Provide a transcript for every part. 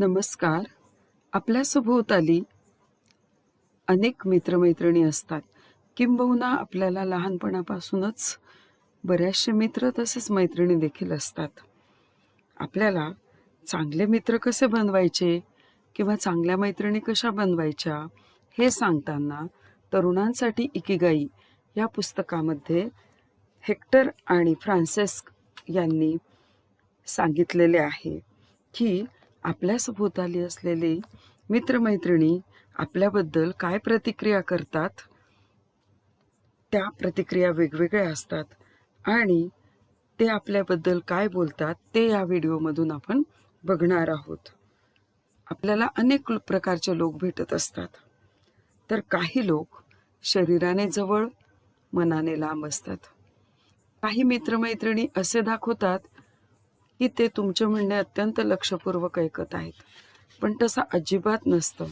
नमस्कार. आपल्या सभोवताली अनेक मित्रमैत्रिणी असतात. किंबहुना आपल्याला लहानपणापासूनच बऱ्याचशे मित्र तसेच मैत्रिणी देखील असतात. आपल्याला चांगले मित्र कसे बनवायचे किंवा चांगल्या मैत्रिणी कशा बनवायच्या हे सांगताना तरुणांसाठी इकिगाई या पुस्तकामध्ये हेक्टर आणि फ्रान्सेस्क यांनी सांगितलेले आहे की आपल्या सभोवताली असलेले मित्रमैत्रिणी आपल्याबद्दल काय प्रतिक्रिया करतात? त्या प्रतिक्रिया वेगवेगळ्या असतात. आणि ते आपल्याबद्दल काय बोलतात ते या व्हिडिओमधून आपण बघणार आहोत. आपल्याला अनेक प्रकारचे लोक भेटत असतात. तर काही लोक शरीराने जवळ मनाने लांब असतात. काही मित्रमैत्रिणी असे दाखवतात की ते तुमचे म्हणणे अत्यंत लक्षपूर्वक ऐकत आहेत. पण तसं अजिबात नसतं.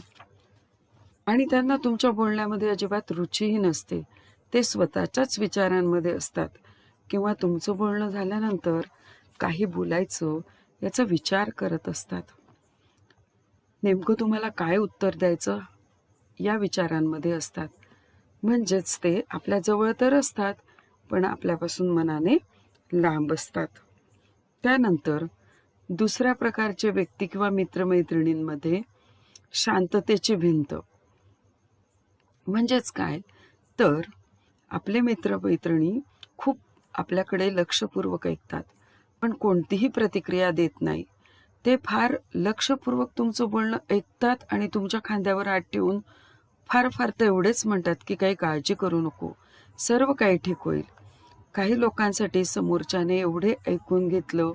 आणि त्यांना तुमच्या बोलण्यामध्ये अजिबात रुचीही नसते. ते स्वतःच्याच विचारांमध्ये असतात. किंवा तुमचं बोलणं झाल्यानंतर काही बोलायचं याचा विचार करत असतात. नेमकं तुम्हाला काय उत्तर द्यायचं? या विचारांमध्ये असतात. म्हणजेच ते आपल्याजवळ तर असतात पण आपल्यापासून मनाने लांब असतात. त्यानंतर दुसऱ्या प्रकारचे व्यक्ती किंवा मित्रमैत्रिणींमध्ये शांततेची भिंत. म्हणजेच काय? तर आपले मित्रमैत्रिणी खूप आपल्याकडे लक्षपूर्वक ऐकतात पण कोणतीही प्रतिक्रिया देत नाही. ते फार लक्षपूर्वक तुमचं बोलणं ऐकतात आणि तुमच्या खांद्यावर आत ठेवून फार फार तेवढेच म्हणतात की काही काळजी करू नको. सर्व काही ठीक होईल. काही लोकांसाठी समोरच्याने एवढे ऐकून घेतलं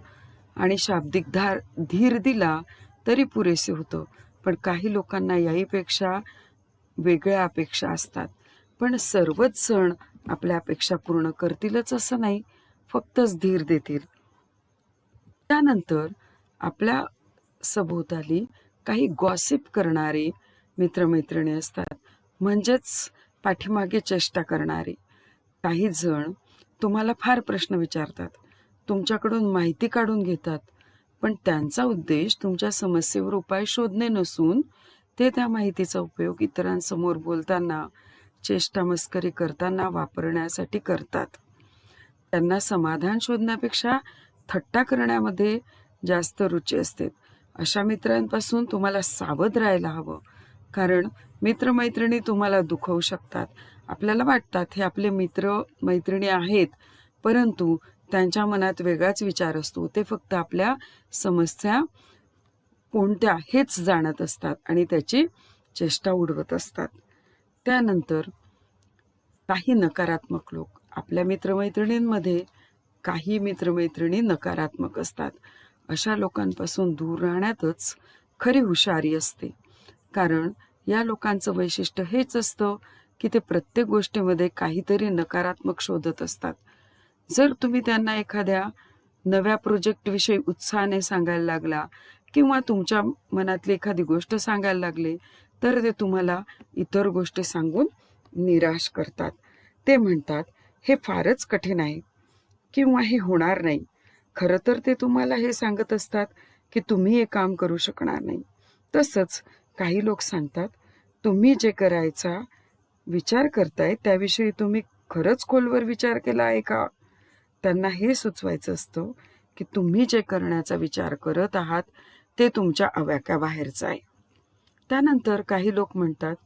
आणि शाब्दिक धार धीर दिला तरी पुरेसे होतं. पण काही लोकांना याहीपेक्षा वेगळ्या अपेक्षा असतात. पण सर्वच जण आपल्या अपेक्षा पूर्ण करतीलच असं नाही फक्तच धीर देतील. त्यानंतर आपल्या सभोवताली काही गॉसिप करणारे मित्रमैत्रिणी असतात. म्हणजेच पाठीमागे चेष्टा करणारे. काही जण तुम्हाला फार प्रश्न विचारतात. तुमच्याकडून माहिती काढून घेतात. पण त्यांचा उद्देश तुमच्या समस्येवर उपाय शोधणे नसून ते त्या माहितीचा उपयोग इतरांसमोर बोलताना चेष्टा मस्करी करताना वापरण्यासाठी करतात. त्यांना समाधान शोधण्यापेक्षा थट्टा करण्यामध्ये जास्त रुची असते. अशा मित्रांपासून तुम्हाला सावध राहायला हवं. कारण मित्रमैत्रिणी तुम्हाला दुखवू शकतात. आपल्याला वाटतात हे आपले मित्र मैत्रिणी आहेत परंतु त्यांच्या मनात वेगळाच विचार असतो. ते फक्त आपल्या समस्या कोणत्या हेच जाणत असतात आणि त्याची चेष्टा उडवत असतात. त्यानंतर काही नकारात्मक लोक आपल्या मित्रमैत्रिणींमध्ये काही मित्रमैत्रिणी नकारात्मक असतात. अशा लोकांपासून दूर राहण्यातच खरी हुशारी असते. कारण या लोकांचं वैशिष्ट्य हेच असतं की ते प्रत्येक गोष्टीमध्ये काहीतरी नकारात्मक शोधत असतात. जर तुम्ही त्यांना एखाद्या नव्या प्रोजेक्टविषयी उत्साहाने सांगायला लागला किंवा तुमच्या मनातली एखादी गोष्ट सांगायला लागले तर ते तुम्हाला इतर गोष्टी सांगून निराश करतात. ते म्हणतात हे फारच कठीण आहे किंवा हे होणार नाही. खरं तर ते तुम्हाला हे सांगत असतात की तुम्ही हे काम करू शकणार नाही. तसंच काही लोक सांगतात तुम्ही जे करायचा विचार करताय त्याविषयी तुम्ही खरंच खोलवर विचार केला आहे का? त्यांना हे सुचवायचं असतं की तुम्ही जे करण्याचा विचार करत आहात ते तुमच्या आव्याक्याबाहेरचं आहे. त्यानंतर काही लोक म्हणतात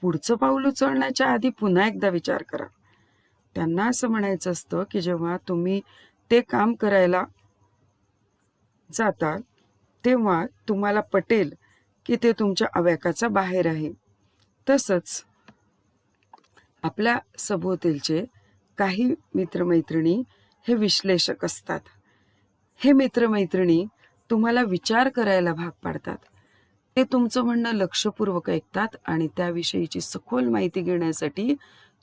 पुढचं पाऊल उचलण्याच्या आधी पुन्हा एकदा विचार करा. त्यांना असं म्हणायचं असतं की जेव्हा तुम्ही ते काम करायला जाता तेव्हा तुम्हाला पटेल की ते तुमच्या आव्याकाचा बाहेर आहे. तसंच आपल्या सभोवतीलचे काही मित्रमैत्रिणी हे विश्लेषक असतात. हे मित्रमैत्रिणी तुम्हाला विचार करायला भाग पाडतात. ते तुमचं म्हणणं लक्षपूर्वक ऐकतात आणि त्याविषयीची सखोल माहिती घेण्यासाठी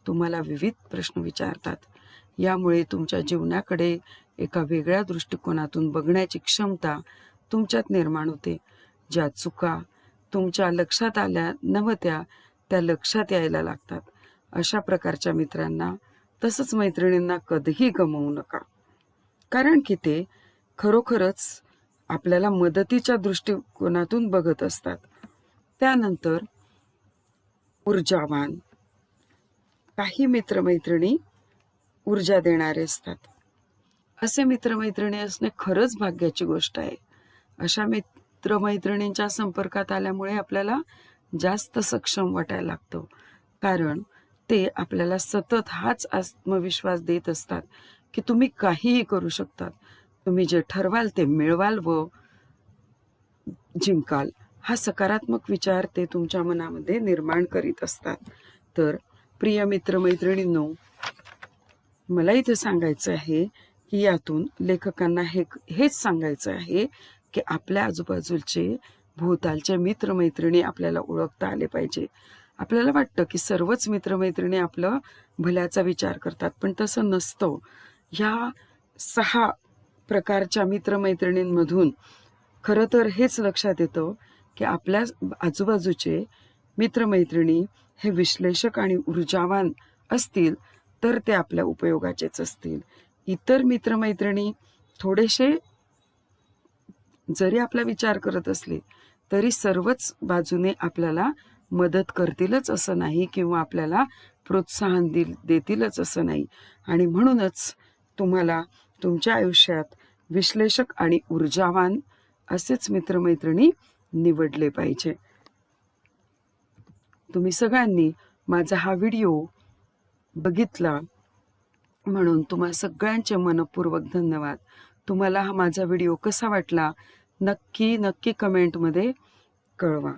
तुम्हाला विविध प्रश्न विचारतात. यामुळे तुमच्या जीवनाकडे एका वेगळ्या दृष्टिकोनातून बघण्याची क्षमता तुमच्यात निर्माण होते. ज्या चुका तुमच्या लक्षात आल्या नव्हत्या त्या लक्षात यायला लागतात. अशा प्रकारच्या मित्रांना तसंच मैत्रिणींना कधीही गमवू नका. कारण की ते खरोखरच आपल्याला मदतीच्या दृष्टिकोनातून बघत असतात. त्यानंतर ऊर्जावान काही मित्रमैत्रिणी ऊर्जा देणारे असतात. असे मित्रमैत्रिणी असणे खरंच भाग्याची गोष्ट आहे. अशा मित्रमैत्रिणींच्या संपर्कात आल्यामुळे आपल्याला जास्त सक्षम वाटायला लागतं. कारण ते आपल्याला सतत हाच आत्मविश्वास देत असतात की तुम्ही काहीही करू शकतात. तुम्ही जे ठरवाल ते मिळवाल व जिंकाल. हा सकारात्मक विचार ते तुमच्या मनामध्ये निर्माण करीत असतात. तर प्रिय मित्रमैत्रिणींनो मला इथे सांगायचं आहे की यातून लेखकांना हे हेच सांगायचं आहे की आपल्या आजूबाजूचे भोवतालचे मित्रमैत्रिणी आपल्याला ओळखता आले पाहिजे. आपल्याला वाटतं की सर्वच मित्रमैत्रिणी आपलं भल्याचा विचार करतात पण तसं नसतं. ह्या सहा प्रकारच्या मित्रमैत्रिणींमधून खरं तर हेच लक्षात येतं की आपल्या आजूबाजूचे मित्रमैत्रिणी हे विश्लेषक आणि ऊर्जावान असतील तर ते आपल्या उपयोगाचेच असतील. इतर मित्रमैत्रिणी थोडेसे जरी आपला विचार करत असले तरी सर्वच बाजूने आपल्याला मदत करतीलच असं नाही किंवा आपल्याला प्रोत्साहन दिल देतीलच असं नाही. आणि म्हणूनच तुम्हाला तुमच्या आयुष्यात विश्लेषक आणि ऊर्जावान असेच मित्रमैत्रिणी निवडले पाहिजे. तुम्ही सगळ्यांनी माझा हा व्हिडिओ बघितला म्हणून तुम्हा सगळ्यांचे मनपूर्वक धन्यवाद. तुम्हाला हा माझा व्हिडिओ कसा वाटला नक्की नक्की कमेंटमध्ये कळवा.